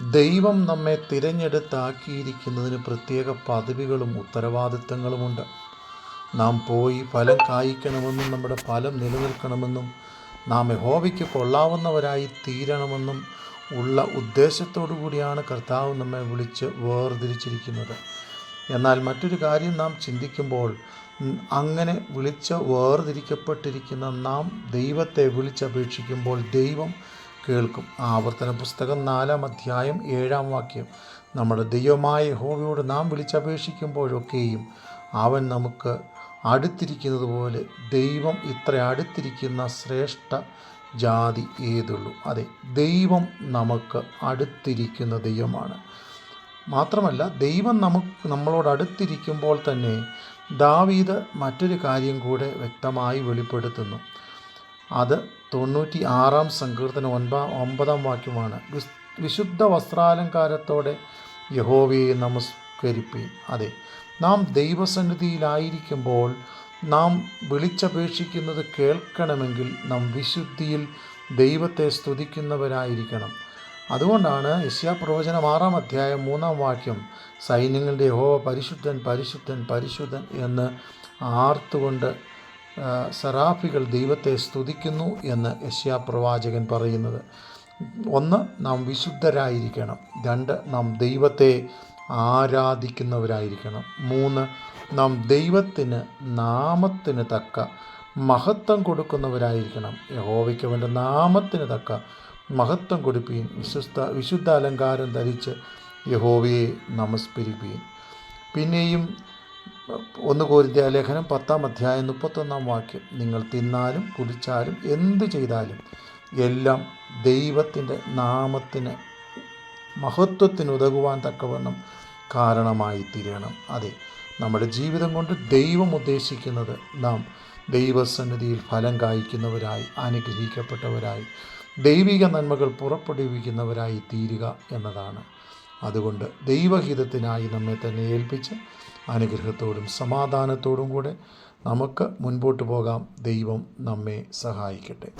ദൈവം നമ്മെ തിരഞ്ഞെടുത്താക്കിയിരിക്കുന്നതിന് പ്രത്യേക പദവികളും ഉത്തരവാദിത്തങ്ങളുമുണ്ട്. നാം പോയി ഫലം കായ്ക്കണമെന്നും നമ്മുടെ ഫലം നിലനിൽക്കണമെന്നും നാം യഹോവയ്ക്ക് കൊള്ളാവുന്നവരായി തീരണമെന്നും ഉള്ള ഉദ്ദേശത്തോടു കൂടിയാണ് കർത്താവ് നമ്മെ വിളിച്ച് വേർതിരിച്ചിരിക്കുന്നത്. എന്നാൽ മറ്റൊരു കാര്യം നാം ചിന്തിക്കുമ്പോൾ അങ്ങനെ വിളിച്ച് വേർതിരിക്കപ്പെട്ടിരിക്കുന്ന നാം ദൈവത്തെ വിളിച്ചപേക്ഷിക്കുമ്പോൾ ദൈവം കേൾക്കും. ആവർത്തന പുസ്തകം നാലാം അധ്യായം ഏഴാം വാക്യം. നമ്മുടെ ദൈവമായ ഹോമിയോട് നാം വിളിച്ചപേക്ഷിക്കുമ്പോഴൊക്കെയും അവൻ നമുക്ക് അടുത്തിരിക്കുന്നത് പോലെ ദൈവം ഇത്ര അടുത്തിരിക്കുന്ന ശ്രേഷ്ഠ ജാതി ഏതുള്ളൂ? അതെ ദൈവം നമുക്ക് അടുത്തിരിക്കുന്ന ദൈവമാണ്. മാത്രമല്ല ദൈവം നമുക്ക് നമ്മളോട് അടുത്തിരിക്കുമ്പോൾ തന്നെ ദാവീദ് മറ്റൊരു കാര്യം കൂടെ വ്യക്തമായി വെളിപ്പെടുത്തുന്നു. അത് തൊണ്ണൂറ്റി ആറാം സങ്കീർത്തനം ഒൻപതാം ഒമ്പതാം വാക്യമാണ്. വിശുദ്ധ വസ്ത്രാലങ്കാരത്തോടെ യഹോവയെ നമസ്കരിപ്പീൻ. അതെ നാം ദൈവസന്നിധിയിലായിരിക്കുമ്പോൾ നാം വിളിച്ചപേക്ഷിക്കുന്നത് കേൾക്കണമെങ്കിൽ നാം വിശുദ്ധിയിൽ ദൈവത്തെ സ്തുതിക്കുന്നവരായിരിക്കണം. അതുകൊണ്ടാണ് യശ്യാപ്രവചനം ആറാം അധ്യായം മൂന്നാം വാക്യം സൈന്യങ്ങളുടെ യഹോവ പരിശുദ്ധൻ പരിശുദ്ധൻ പരിശുദ്ധൻ എന്ന് ആർത്തുകൊണ്ട് സറാഫികൾ ദൈവത്തെ സ്തുതിക്കുന്നു എന്ന് യശ്യാപ്രവാചകൻ പറയുന്നത്. ഒന്ന് നാം വിശുദ്ധരായിരിക്കണം. രണ്ട് നാം ദൈവത്തെ ആരാധിക്കുന്നവരായിരിക്കണം. മൂന്ന് നാം ദൈവത്തിന് നാമത്തിന് തക്ക മഹത്വം കൊടുക്കുന്നവരായിരിക്കണം. യഹോവയ്ക്ക് അവന്റെ നാമത്തിന് തക്ക മഹത്വം കൊടുപ്പീൻ. വിശുദ്ധ വിശുദ്ധ അലങ്കാരം ധരിച്ച് യഹോവയെ നമസ്കരിപ്പീൻ. പിന്നെയും ഒന്ന് കോരിന്ത്യ ലേഖനം പത്താം അധ്യായം മുപ്പത്തൊന്നാം വാക്യം. നിങ്ങൾ തിന്നാലും കുടിച്ചാലും എന്തു ചെയ്താലും എല്ലാം ദൈവത്തിന്റെ നാമത്തിന് മഹത്വത്തിനുതകുവാൻ തക്കവണ്ണം കാരണമായി തീരണം അതെ നമ്മുടെ ജീവിതം കൊണ്ട് ദൈവം ഉദ്ദേശിക്കുന്നത് നാം ദൈവസന്നിധിയിൽ ഫലം കായ്ക്കുന്നവരായി അനുഗ്രഹിക്കപ്പെട്ടവരായി ദൈവിക നന്മകൾ പുറപ്പെടുവിക്കുന്നവരായി തീരുക എന്നതാണ്. അതുകൊണ്ട് ദൈവഹിതത്തിനായി നമ്മെ തന്നെ ഏൽപ്പിച്ച് അനുഗ്രഹത്തോടും സമാധാനത്തോടും കൂടെ നമുക്ക് മുൻപോട്ട് പോകാം. ദൈവം നമ്മെ സഹായിക്കട്ടെ.